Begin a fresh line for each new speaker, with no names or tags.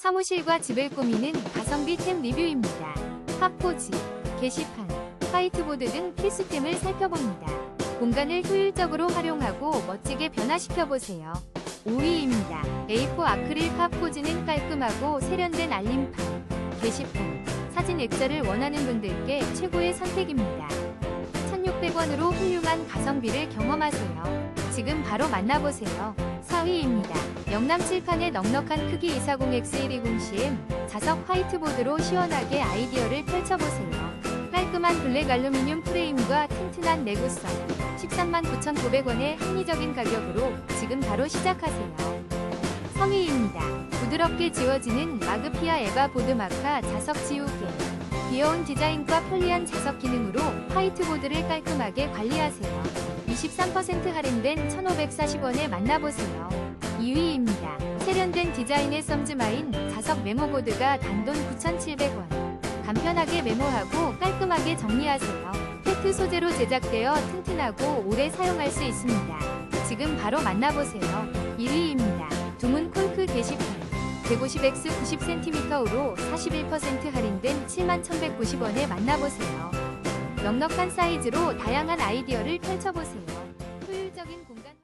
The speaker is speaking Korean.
사무실과 집을 꾸미는 가성비 템 리뷰입니다. 팝포지, 게시판, 화이트보드 등 필수템을 살펴봅니다. 공간을 효율적으로 활용하고 멋지게 변화시켜보세요. 5위입니다. A4 아크릴 팝포즈는 깔끔하고 세련된 알림판, 게시판, 사진 액자를 원하는 분들께 최고의 선택입니다. 1,600원으로 훌륭한 가성비를 경험하세요. 지금 바로 만나보세요. 4위입니다. 영남 칠판의 넉넉한 크기 240X120CM 자석 화이트보드로 시원하게 아이디어를 펼쳐보세요. 깔끔한 블랙 알루미늄 프레임과 튼튼한 내구성 13만 9,900원의 합리적인 가격으로 지금 바로 시작하세요. 3위입니다. 부드럽게 지워지는 마그피아 에바 보드마카 자석 지우개 귀여운 디자인과 편리한 자석 기능으로 화이트보드를 깔끔하게 관리하세요. 23% 할인된 1,540원에 만나보세요. 2위입니다. 세련된 디자인의 썸즈마인 자석 메모보드가 단돈 9,700원. 간편하게 메모하고 깔끔하게 정리하세요. 페트 소재로 제작되어 튼튼하고 오래 사용할 수 있습니다. 지금 바로 만나보세요. 1위입니다. 두문 콜크 게시판 150x 90cm으로 41% 할인된 71,190원에 만나보세요. 넉넉한 사이즈로 다양한 아이디어를 펼쳐보세요. 효율적인 공간